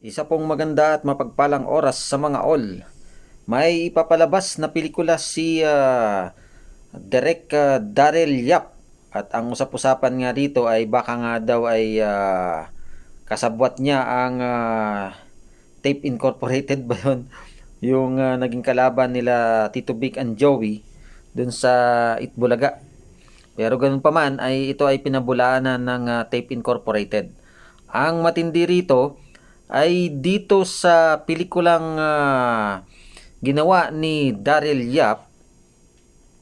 Isa pong maganda at mapagpalang oras sa mga all. May ipapalabas na pelikula si ah, Direk ah, Daryl Yap. At ang usap-usapan nga dito ay baka nga daw ay ah, kasabwat niya ang ah, Tape Incorporated ba yun? Yung ah, naging kalaban nila Tito Big and Joey dun sa Itbulaga. Pero ganun pa man ay ito ay pinabulaanan ng ah, Tape Incorporated. Ang matindi rito ay dito sa pelikulang ah, ginawa ni Daryl Yap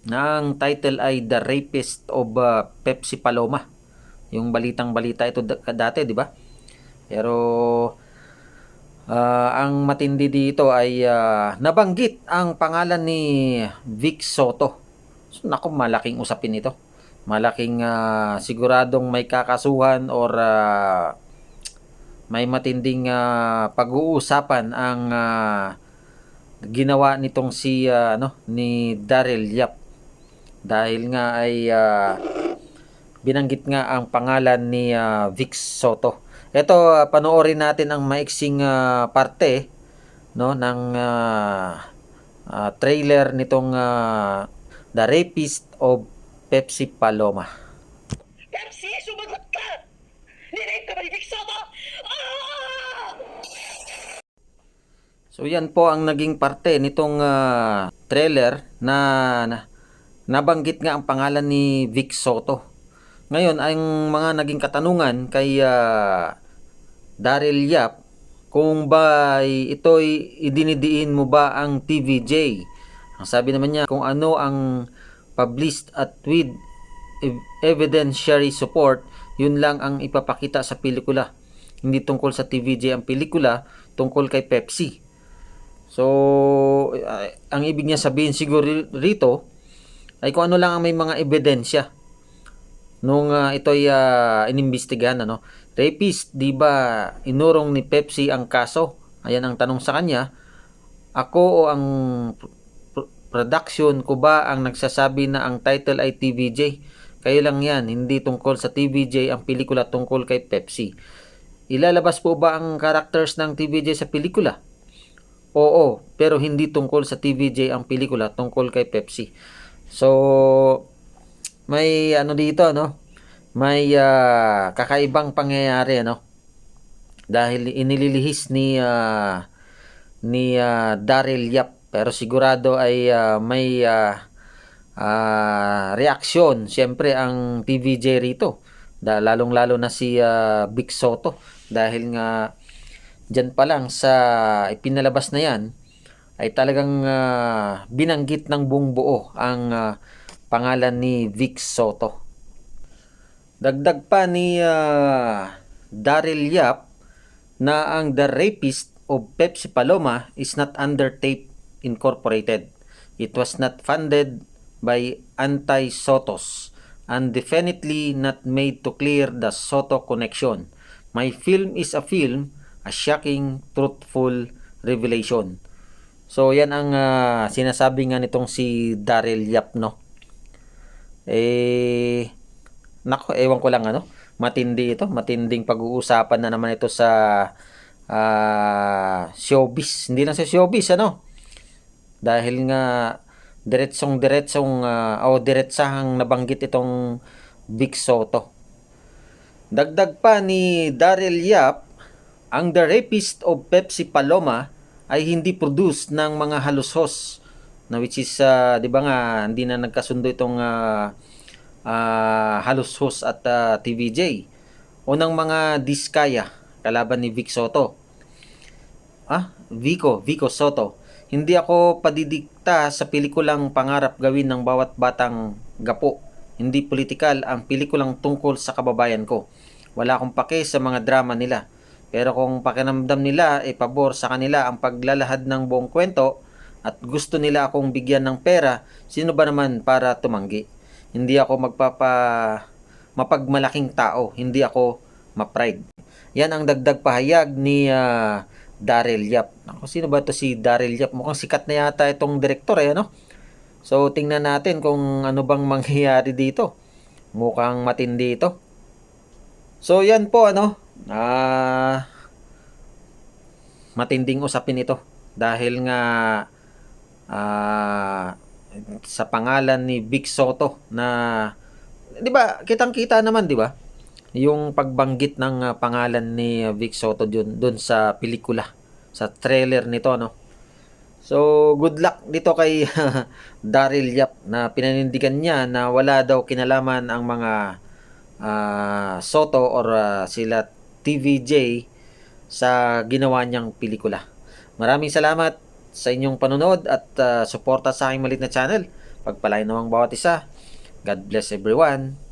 na ang title ay The Rapist of ah, Pepsi Paloma. Yung balitang balita ito da- dati, di ba? Pero ah, ang matindi dito ay ah, nabanggit ang pangalan ni Vic Soto. So, naku, malaking usapin ito. Malaking ah, siguradong may kakasuhan or ah, may matinding ah, pag-uusapan ang ah, ginawa nitong si ah, ano ni Daryl Yap dahil nga ay ah, binanggit nga ang pangalan ni ah, Vic Soto. Ito ah, panoorin natin ang maiksing ah, parte no ng ah, ah, trailer nitong ah, The Rapist of Pepsi Paloma. Pepsi, sumagot ka! Nirape ka ba ni Vic Soto? Ah! So yan po ang naging parte nitong ah, trailer na, na nabanggit nga ang pangalan ni Vic Soto. Ngayon, ang mga naging katanungan kay ah, Daryl Yap kung ba ito'y idinidiin mo ba ang TVJ. Ang sabi naman niya kung ano ang published at with ev- evidentiary support, yun lang ang ipapakita sa pelikula. Hindi tungkol sa TVJ ang pelikula, tungkol kay Pepsi. So, ah, ang ibig niya sabihin siguro rito ay kung ano lang ang may mga ebidensya nung ah, ito'y uh, inimbestigahan ano. Rapist, 'di ba inurong ni Pepsi ang kaso? Ayan ang tanong sa kanya. Ako o ang pr- production ko ba ang nagsasabi na ang title ay TVJ? Kayo lang yan, hindi tungkol sa TVJ ang pelikula tungkol kay Pepsi. Ilalabas po ba ang characters ng TVJ sa pelikula? Oo, pero hindi tungkol sa TVJ ang pelikula tungkol kay Pepsi. So, may ano dito, no? May ah, kakaibang pangyayari, ano? Dahil inililihis ni ah, ni ah, Daryl Yap pero sigurado ay ah, may ah, ah, reaksyon siyempre ang TVJ rito. Da, lalong-lalo na si ah, Big Soto dahil nga Diyan pa lang sa ipinalabas na yan ay talagang ah, binanggit ng buong buo ang ah, pangalan ni Vic Soto. Dagdag pa ni ah, Daryl Yap na ang The Rapist of Pepsi Paloma is not under Tape Incorporated. It was not funded by anti-Sotos and definitely not made to clear the Soto connection. My film is a film, a shocking, truthful revelation. So yan ang ah, sinasabi nga nitong si Daryl Yap no. Eh nako ewan ko lang ano, matindi ito, matinding pag-uusapan na naman ito sa ah, showbiz. Hindi lang sa showbiz ano. Dahil nga diretsong diretsong ah, o diretsahang nabanggit itong Big Soto. Dagdag pa ni Daryl Yap, ang The Rapist of Pepsi Paloma ay hindi produced ng mga halushos na which is ah, 'di ba nga hindi na nagkasundo itong uh, halushos at ah, TVJ o ng mga Diskaya kalaban ni Vic Soto. Ah, Vico, Vico Soto. Hindi ako padidikta sa pelikulang pangarap gawin ng bawat batang gapo. Hindi politikal ang pelikulang tungkol sa kababayan ko. Wala akong pake sa mga drama nila. Pero kung pakinamdam nila ay pabor sa kanila ang paglalahad ng buong kwento at gusto nila akong bigyan ng pera, sino ba naman para tumanggi? Hindi ako magpapa mapagmalaking tao, hindi ako ma-pride. Yan ang dagdag pahayag ni ah, Daryl Yap. Ako, sino ba to si Daryl Yap? Mukhang sikat na yata itong direktor eh, ano? So, tingnan natin kung ano bang mangyayari dito. Mukhang matindi ito. So, yan po, ano? Ah... matinding usapin ito dahil nga ah, sa pangalan ni Vic Soto na 'di ba kitang-kita naman 'di ba? Yung pagbanggit ng ah, pangalan ni ah, Vic Soto dun, dun sa pelikula sa trailer nito no? So, good luck dito kay Daryl Yap na pinanindigan niya na wala daw kinalaman ang mga ah, Soto or ah, sila TVJ sa ginawa niyang pelikula. Maraming salamat sa inyong panonood at ah, suporta sa aking malit na channel. Pagpalain nawang bawat isa. God bless everyone.